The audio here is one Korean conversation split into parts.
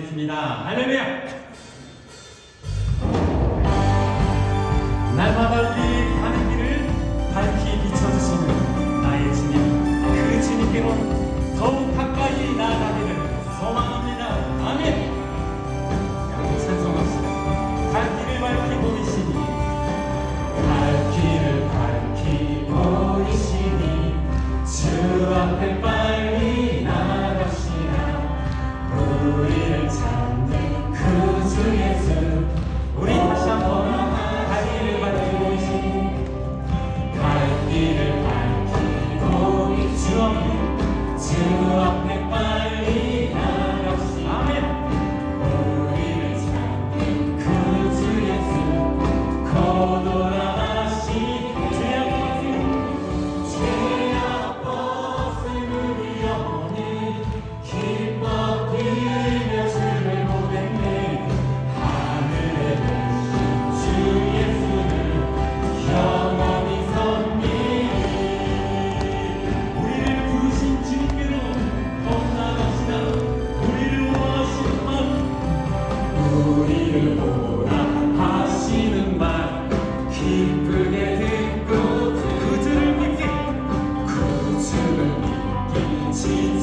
기도드리겠습니다. 할렐루야! 날마다 우리 가는 길을 밝히 비춰주시는 나의 주님, 그 주님께로 더욱 가까이 나아가기를 소망합니다. 아멘! 우리 찬송합시다. 갈 길을 밝히 보이시니 갈 길을 밝히 보이시니 주 앞에 빠 Jesus. You.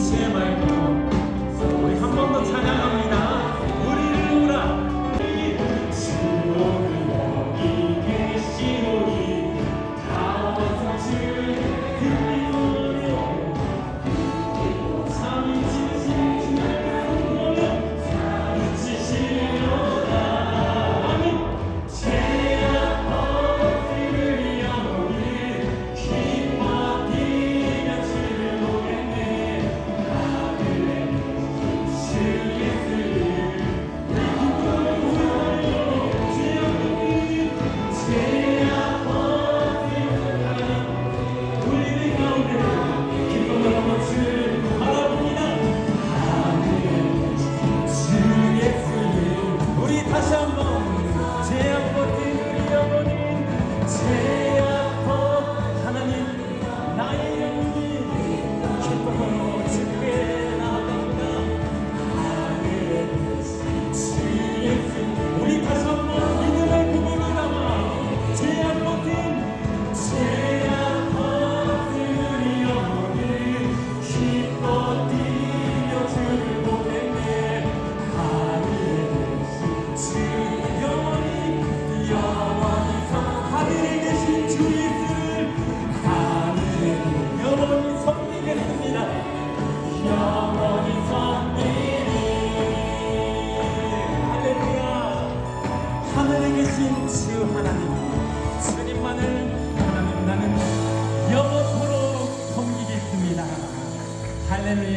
하늘에 계신 주 하나님. 주님만을 하나님 나는 영업으로 섬기겠습니다. 할렐루야.